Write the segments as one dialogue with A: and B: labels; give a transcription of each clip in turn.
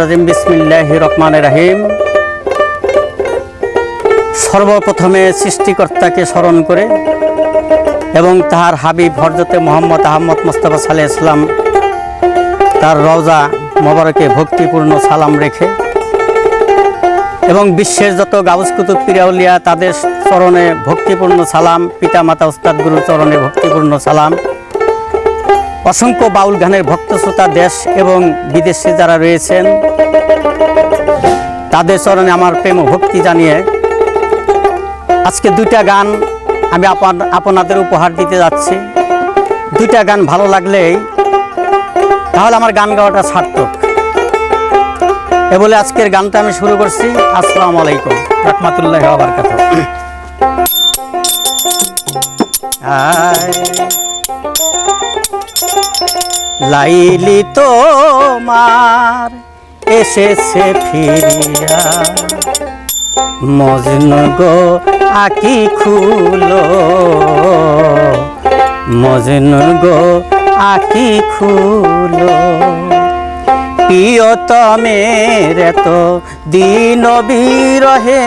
A: রাজিম রাহিম। সর্বপ্রথমে সৃষ্টিকর্তাকে স্মরণ করে এবং তাহার হাবিব হরজতে মোহাম্মদ আহমদ মোস্তফা সালে ইসলাম তার রওজা মোবারকে ভক্তিপূর্ণ সালাম রেখে এবং বিশ্বের যত গাউস কুতুব পিরাউলিয়া তাদের চরণে ভক্তিপূর্ণ সালাম, পিতামাতা উস্তাদ গুরু চরণে ভক্তিপূর্ণ সালাম অসংখ্য বাউল গানের ভক্ত শ্রোতা দেশ এবং বিদেশে যারা রয়েছেন, তাদের চরণে আমার প্রেম ভক্তি জানিয়ে আজকে দুইটা গান আমি আপন আপনাদের উপহার দিতে যাচ্ছি। দুইটা গান ভালো লাগলেই তাহলে আমার গান গাওয়াটা সার্থক। এ বলে আজকের গানটা আমি শুরু করছি। আসসালামু আলাইকুম। রহমতুল্লাহ বারকাত লাইলি তোমার এসেছে ফিরিয়া। মজন গো আকি খুলো। মজন গো আকি খুলো। প্রিয়তমের এত দিন বিরহে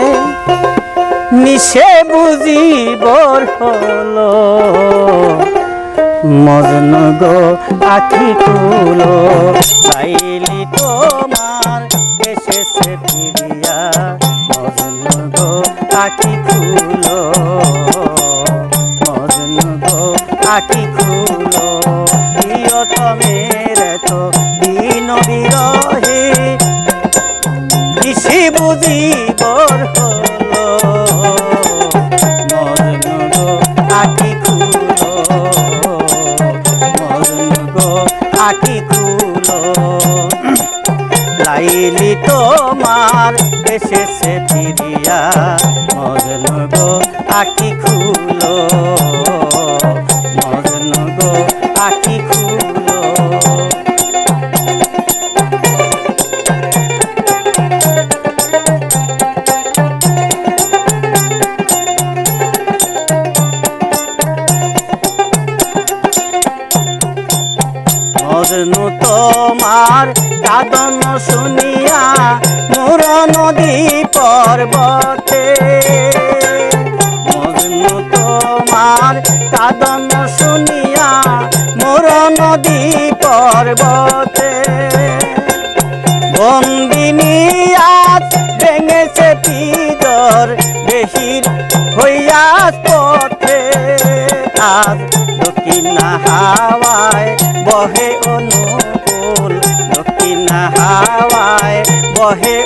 A: নিশে বুঝিবর হলো। মজন গো আখি খুলো পাইলি তোমার এসেছে ফিরিয়া। মজন গো আখি খুলো মজন গো আখি খুলো প্রিয়তমের তো দিন বিরহে বুঝিবর আখি খুলো লাইলি তোমার এসেছে ফিরিয়া মজন গো আখি খুলো। মজন গো তোমার কাদন শুনিয়া মোর নদী পর্বতে। তোমার কাদন শুনিয়া মোর নদী পর্বতে। ভেঙেছে পিদর বেহির হইয়া পথে। আজ দক্ষিণ হাওয়ায় বহে হাওয়ায়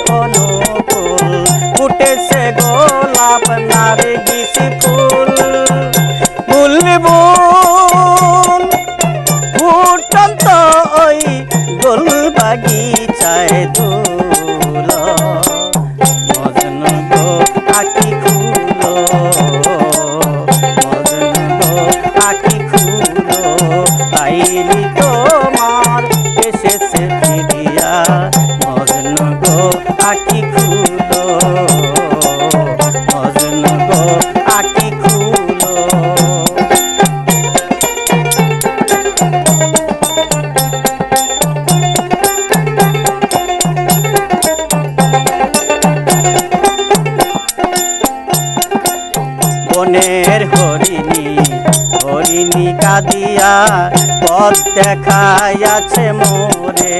A: আকি খুলো মজন বনের হরিণী হরিণী কাদিয়া পথ দেখাইয়াছে মোরে।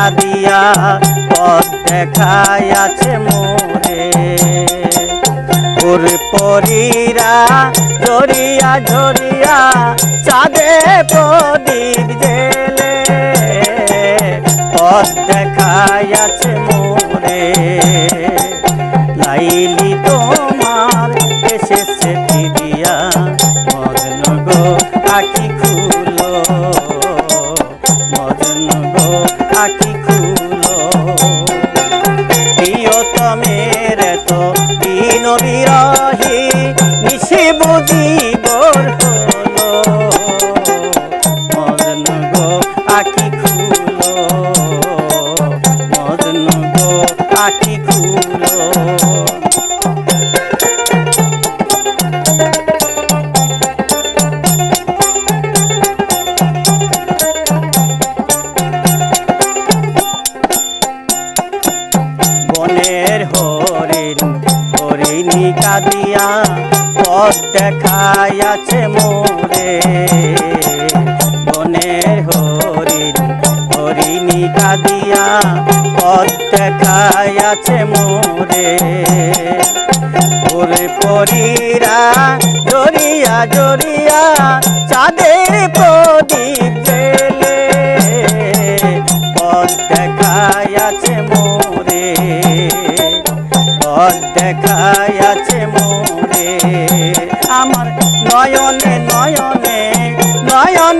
A: হরিণী কাদিয়া পথ দেখাইয়াছে মোরে। ওর পরীরা ঝরিয়া ঝরিয়া চাঁদে প্রদীপ জেলে পথ দেখাইয়াছে মোরে। লাইলি তোমার বুঝিবর হলো। মদন গো আখি খুলো। মদন গো আখি খুলো। পথ দেখাইয়াছে মোরে। বনের হরিণ হরিণী কাঁদিয়া পথ দেখাইয়াছে মোরে। ওরে পরীরা জড়িয়া জড়িয়া চাঁদের প্রদীপ জেলে পথ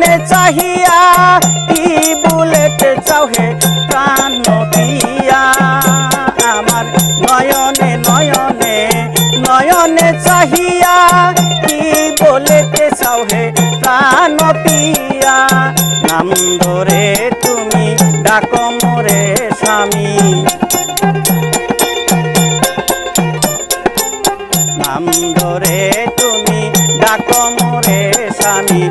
A: নয়নে চাহিয়া, কি বুলেতে চাহে প্রাণ দিয়া আমার নয়নে নয়নে নয়নে চাহিয়া, কি বলেতে চাহে প্রাণ পিয়া নাম ধরে তুমি ডাকো মোরে স্বামী। নাম ধরে তুমি ডাকো মোরে স্বামী।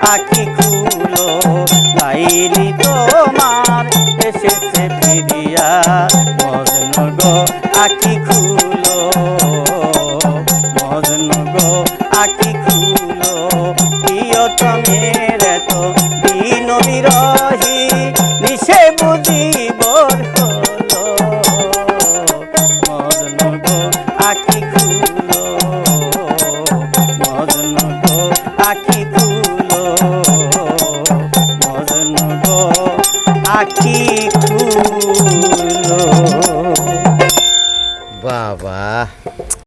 A: আখি খুলো। পাইনি তোমার এসেছে ফিরিয়া। মজনু গো আখি খুলো। মজনু গো আখি খুলো। প্রিয়তমের এত